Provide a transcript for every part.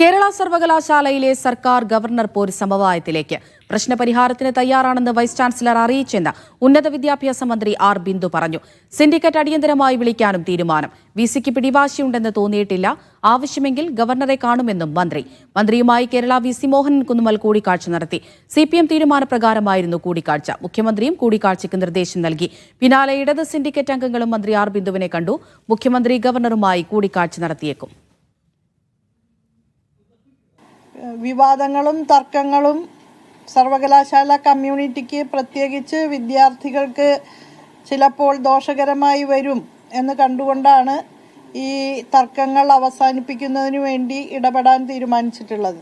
കേരള സർവകലാശാലയിലെ സർക്കാർ ഗവർണർ പോര് സമവായത്തിലേക്ക്. പ്രശ്നപരിഹാരത്തിന് തയ്യാറാണെന്ന് വൈസ് ചാൻസലർ അറിയിച്ചെന്ന് ഉന്നത വിദ്യാഭ്യാസ മന്ത്രി ആർ ബിന്ദു പറഞ്ഞു. സിൻഡിക്കേറ്റ് അടിയന്തരമായി വിളിക്കാനും തീരുമാനം. വി സിക്ക് പിടിവാശിയുണ്ടെന്ന് തോന്നിയിട്ടില്ല. ആവശ്യമെങ്കിൽ ഗവർണറെ കാണുമെന്നും മന്ത്രി. മന്ത്രിയുമായി കേരള വി സി മോഹനൻ കുന്നുമൽ കൂടിക്കാഴ്ച നടത്തി. സി പി എം തീരുമാനപ്രകാരമായിരുന്നു കൂടിക്കാഴ്ച. മുഖ്യമന്ത്രിയും കൂടിക്കാഴ്ചയ്ക്ക് നിർദ്ദേശം നൽകി. പിന്നാലെ ഇടത് സിൻഡിക്കേറ്റ് അംഗങ്ങളും മന്ത്രി ആർ ബിന്ദുവിനെ കണ്ടു. മുഖ്യമന്ത്രി ഗവർണറുമായി കൂടിക്കാഴ്ച നടത്തിയേക്കും. വിവാദങ്ങളും തർക്കങ്ങളും സർവകലാശാല കമ്മ്യൂണിറ്റിക്ക് പ്രത്യേകിച്ച് വിദ്യാർത്ഥികൾക്ക് ചിലപ്പോൾ ദോഷകരമായി വരും എന്ന് കണ്ടുകൊണ്ടാണ് ഈ തർക്കങ്ങൾ അവസാനിപ്പിക്കുന്നതിന് വേണ്ടി ഇടപെടാൻ തീരുമാനിച്ചിട്ടുള്ളത്.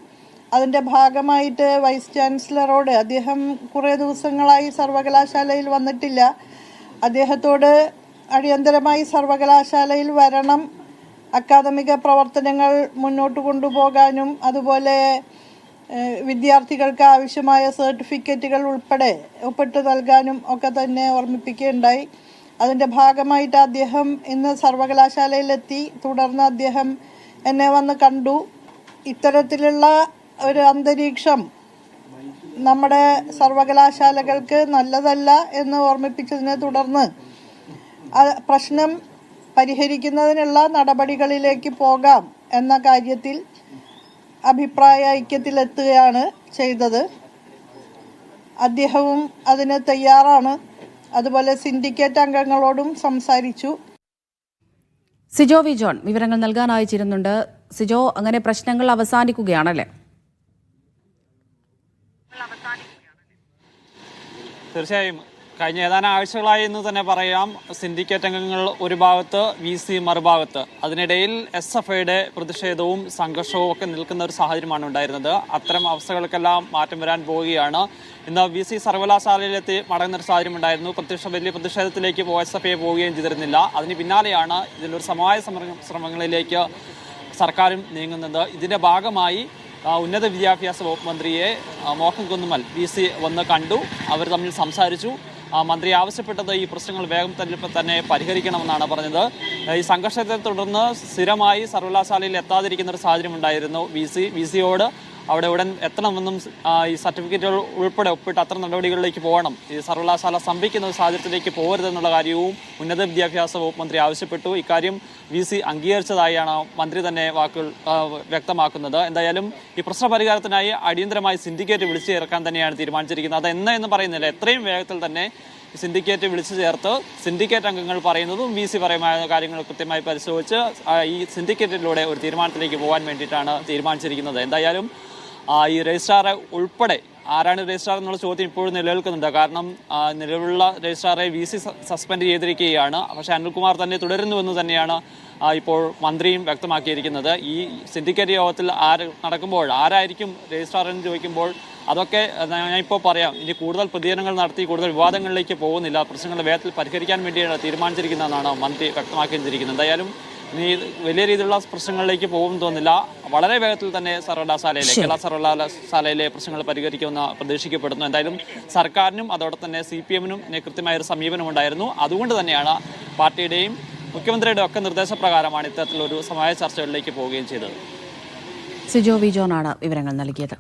അതിന്റെ ഭാഗമായിട്ട് വൈസ് ചാൻസലറോട് അദ്ദേഹം കുറേ ദിവസങ്ങളായി സർവകലാശാലയിൽ വന്നിട്ടില്ല. അദ്ദേഹത്തോട് അടിയന്തരമായി സർവകലാശാലയിൽ വരണം അക്കാദമിക പ്രവർത്തനങ്ങൾ മുന്നോട്ട് കൊണ്ടുപോകാനും അതുപോലെ വിദ്യാർത്ഥികൾക്ക് ആവശ്യമായ സർട്ടിഫിക്കറ്റുകൾ ഉൾപ്പെടെ ഒപ്പിട്ട് നൽകാനും ഒക്കെ തന്നെ ഓർമ്മിപ്പിക്കുകയുണ്ടായി. അതിന്റെ ഭാഗമായിട്ട് അദ്ദേഹം ഇന്ന് സർവകലാശാലയിലെത്തി. തുടർന്ന് അദ്ദേഹം എന്നെ വന്ന് കണ്ടു. ഇത്തരത്തിലുള്ള ഒരു അന്തരീക്ഷം നമ്മുടെ സർവകലാശാലകൾക്ക് നല്ലതല്ല എന്ന് ഓർമ്മിപ്പിച്ചതിനെ തുടർന്ന് പ്രശ്നം പരിഹരിക്കുന്നതിനുള്ള നടപടികളിലേക്ക് പോകാം എന്ന കാര്യത്തിൽ അഭിപ്രായ ഐക്യത്തിലെത്തുകയാണ് ചെയ്തത്. അദ്ദേഹവും അതിന് തയ്യാറാണ്. അതുപോലെ സിൻഡിക്കേറ്റ് അംഗങ്ങളോടും സംസാരിച്ചു. സിജോ വി ജോൺ വിവരങ്ങൾ നൽകാൻ അയച്ചിരുന്നുണ്ട് സിജോ അങ്ങനെ പ്രശ്നങ്ങൾ അവസാനിക്കുകയാണല്ലേ? തീർച്ചയായും. കഴിഞ്ഞ ഏതാനും ആഴ്ചകളായി എന്ന് തന്നെ പറയാം സിൻഡിക്കേറ്റ് അംഗങ്ങൾ ഒരു ഭാഗത്ത് വി സി മറുഭാഗത്ത്. അതിനിടയിൽ എസ് എഫ് ഐയുടെ പ്രതിഷേധവും സംഘർഷവും ഒക്കെ നിൽക്കുന്ന ഒരു സാഹചര്യമാണ് ഉണ്ടായിരുന്നത്. അത്തരം അവസ്ഥകൾക്കെല്ലാം മാറ്റം വരാൻ പോവുകയാണ്. ഇന്ന് വി സി സർവകലാശാലയിലെത്തി മടങ്ങുന്ന ഒരു സാഹചര്യം ഉണ്ടായിരുന്നു. പ്രത്യക്ഷ വലിയ പ്രതിഷേധത്തിലേക്ക് എസ് എഫ് ഐ പോവുകയും ചെയ്തിരുന്നില്ല. അതിന് പിന്നാലെയാണ് ഇതിലൊരു സമവായ ശ്രമങ്ങളിലേക്ക് സർക്കാരും നീങ്ങുന്നത്. ഇതിന്റെ ഭാഗമായി ഉന്നത വിദ്യാഭ്യാസ വകുപ്പ് മന്ത്രിയെ മോഹൻ കുന്നുമൽ വി സി വന്ന് കണ്ടു. അവർ തമ്മിൽ സംസാരിച്ചു. മന്ത്രി ആവശ്യപ്പെട്ടത് ഈ പ്രശ്നങ്ങൾ വേഗം തന്നെ തന്നെ പരിഹരിക്കണമെന്നാണ് പറഞ്ഞത്. ഈ സംഘർഷത്തെ തുടർന്ന് സ്ഥിരമായി സർവകലാശാലയിൽ എത്താതിരിക്കുന്ന ഒരു സാഹചര്യം ഉണ്ടായിരുന്നു. വി സി വി സിയോട് അവിടെ ഉടൻ എത്തണമെന്നും ഈ സർട്ടിഫിക്കറ്റുകൾ ഉൾപ്പെടെ ഒപ്പിട്ട് അത്തരം നടപടികളിലേക്ക് പോകണം. ഈ സർവകലാശാല സ്തംഭിക്കുന്ന ഒരു സാഹചര്യത്തിലേക്ക് പോകരുതെന്നുള്ള കാര്യവും ഉന്നത വിദ്യാഭ്യാസ വകുപ്പ് മന്ത്രി ആവശ്യപ്പെട്ടു. ഇക്കാര്യം വി സി അംഗീകരിച്ചതായാണ് മന്ത്രി തന്നെ വാക്കുകൾ വ്യക്തമാക്കുന്നത്. എന്തായാലും ഈ പ്രശ്ന പരിഹാരത്തിനായി അടിയന്തരമായി സിൻഡിക്കേറ്റ് വിളിച്ചു ചേർക്കാൻ തന്നെയാണ് തീരുമാനിച്ചിരിക്കുന്നത്. അത് എന്ന് പറയുന്നില്ല. എത്രയും വേഗത്തിൽ തന്നെ സിൻഡിക്കേറ്റ് വിളിച്ചു ചേർത്ത് സിൻഡിക്കേറ്റ് അംഗങ്ങൾ പറയുന്നതും വി സി പറയുന്ന കാര്യങ്ങൾ കൃത്യമായി പരിശോധിച്ച് ഈ സിൻഡിക്കേറ്റിലൂടെ ഒരു തീരുമാനത്തിലേക്ക് പോകാൻ വേണ്ടിയിട്ടാണ് തീരുമാനിച്ചിരിക്കുന്നത്. എന്തായാലും ഈ രജിസ്ട്രാറെ ഉൾപ്പെടെ ആരാണ് രജിസ്ട്രാർ എന്നുള്ള ചോദ്യം ഇപ്പോഴും നിലനിൽക്കുന്നുണ്ട്. കാരണം നിലവിലുള്ള രജിസ്ട്രാറെ വി സി സസ്പെൻഡ് ചെയ്തിരിക്കുകയാണ്. പക്ഷേ അനിൽകുമാർ തന്നെ തുടരുന്നുവെന്ന് തന്നെയാണ് ഇപ്പോൾ മന്ത്രിയും വ്യക്തമാക്കിയിരിക്കുന്നത്. ഈ സിൻഡിക്കേറ്റ് യോഗത്തിൽ ആര് നടക്കുമ്പോൾ ആരായിരിക്കും രജിസ്ട്രാർ എന്ന് ചോദിക്കുമ്പോൾ അതൊക്കെ ഞാനിപ്പോൾ പറയാം. ഇനി കൂടുതൽ പ്രതികരണങ്ങൾ നടത്തി കൂടുതൽ വിവാദങ്ങളിലേക്ക് പോകുന്നില്ല. പ്രശ്നങ്ങൾ വേഗത്തിൽ പരിഹരിക്കാൻ വേണ്ടിയാണ് തീരുമാനിച്ചിരിക്കുന്നതെന്നാണ് മന്ത്രി വ്യക്തമാക്കിയിരിക്കുന്നത്. എന്തായാലും വലിയ രീതിയിലുള്ള പ്രശ്നങ്ങളിലേക്ക് പോകും തോന്നില്ല വളരെ വേഗത്തിൽ തന്നെ സർവകലാശാലയിലെ കേരള സർവകലാശാലയിലെ പ്രശ്നങ്ങൾ പരിഹരിക്കുമെന്ന് പ്രതീക്ഷിക്കപ്പെടുന്നു. എന്തായാലും സർക്കാരിനും അതോടെ തന്നെ സി പി എമ്മിനും കൃത്യമായ ഒരു സമീപനം ഉണ്ടായിരുന്നു. അതുകൊണ്ട് തന്നെയാണ് പാർട്ടിയുടെയും മുഖ്യമന്ത്രിയുടെ ഒക്കെ നിർദ്ദേശപ്രകാരമാണ് ഇത്തരത്തിലൊരു സമയ ചർച്ചകളിലേക്ക് പോവുകയും ചെയ്തത്. സിജോ വി ജോണാണ് വിവരങ്ങൾ നൽകിയത്.